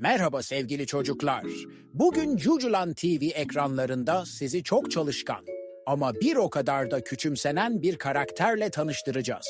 Merhaba sevgili çocuklar. Bugün Cuculan TV ekranlarında sizi çok çalışkan ama bir o kadar da küçümsenen bir karakterle tanıştıracağız.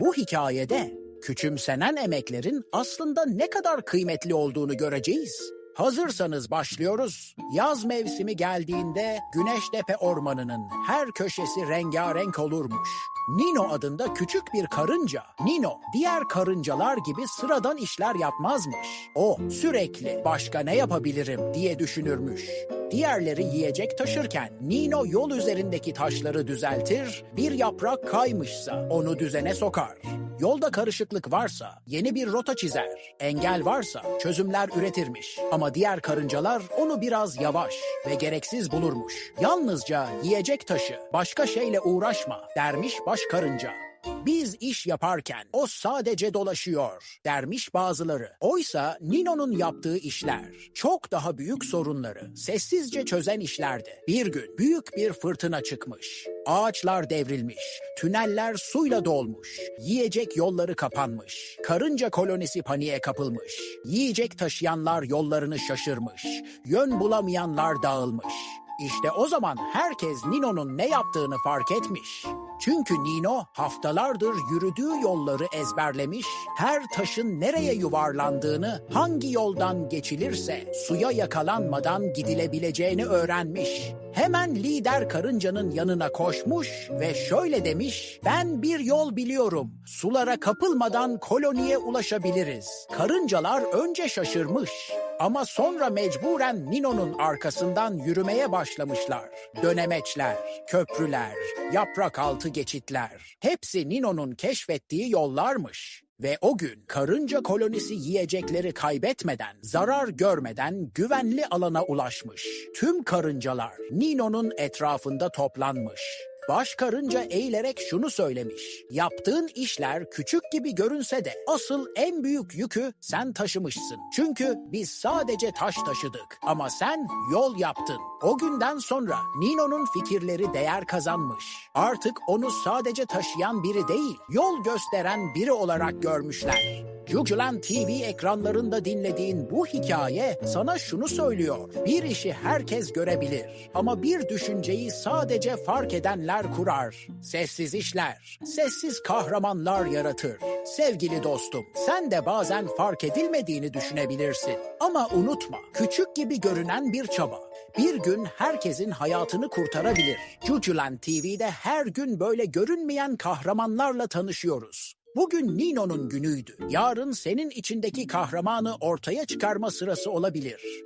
Bu hikayede küçümsenen emeklerin aslında ne kadar kıymetli olduğunu göreceğiz. Hazırsanız başlıyoruz. Yaz mevsimi geldiğinde Güneştepe Ormanı'nın her köşesi rengarenk olurmuş. Nino adında küçük bir karınca. Nino diğer karıncalar gibi sıradan işler yapmazmış. O sürekli başka ne yapabilirim diye düşünürmüş. Diğerleri yiyecek taşırken Nino yol üzerindeki taşları düzeltir, bir yaprak kaymışsa onu düzene sokar. Yolda karışıklık varsa yeni bir rota çizer, engel varsa çözümler üretirmiş. Ama diğer karıncalar onu biraz yavaş ve gereksiz bulurmuş. Yalnızca yiyecek taşı, başka şeyle uğraşma dermiş baş karınca. Biz iş yaparken o sadece dolaşıyor dermiş bazıları. Oysa Nino'nun yaptığı işler çok daha büyük sorunları sessizce çözen işlerdi. Bir gün büyük bir fırtına çıkmış. Ağaçlar devrilmiş, tüneller suyla dolmuş, yiyecek yolları kapanmış, karınca kolonisi paniğe kapılmış, yiyecek taşıyanlar yollarını şaşırmış, yön bulamayanlar dağılmış. İşte o zaman herkes Nino'nun ne yaptığını fark etmiş. Çünkü Nino haftalardır yürüdüğü yolları ezberlemiş, her taşın nereye yuvarlandığını, hangi yoldan geçilirse suya yakalanmadan gidilebileceğini öğrenmiş. Hemen lider karıncanın yanına koşmuş ve şöyle demiş, ben bir yol biliyorum, sulara kapılmadan koloniye ulaşabiliriz. Karıncalar önce şaşırmış ama sonra mecburen Nino'nun arkasından yürümeye başlamışlar. Dönemeçler, köprüler, yaprak altı geçitler. Hepsi Nino'nun keşfettiği yollarmış. Ve o gün karınca kolonisi yiyecekleri kaybetmeden, zarar görmeden güvenli alana ulaşmış. Tüm karıncalar Nino'nun etrafında toplanmış. Baş karınca eğilerek şunu söylemiş. Yaptığın işler küçük gibi görünse de asıl en büyük yükü sen taşımışsın. Çünkü biz sadece taş taşıdık ama sen yol yaptın. O günden sonra Nino'nun fikirleri değer kazanmış. Artık onu sadece taşıyan biri değil, yol gösteren biri olarak görmüşler. Jujulan TV ekranlarında dinlediğin bu hikaye sana şunu söylüyor. Bir işi herkes görebilir ama bir düşünceyi sadece fark edenler kurar. Sessiz işler, sessiz kahramanlar yaratır. Sevgili dostum, sen de bazen fark edilmediğini düşünebilirsin. Ama unutma, küçük gibi görünen bir çaba bir gün herkesin hayatını kurtarabilir. Jujulan TV'de her gün böyle görünmeyen kahramanlarla tanışıyoruz. Bugün Nino'nun günüydü. Yarın senin içindeki kahramanı ortaya çıkarma sırası olabilir.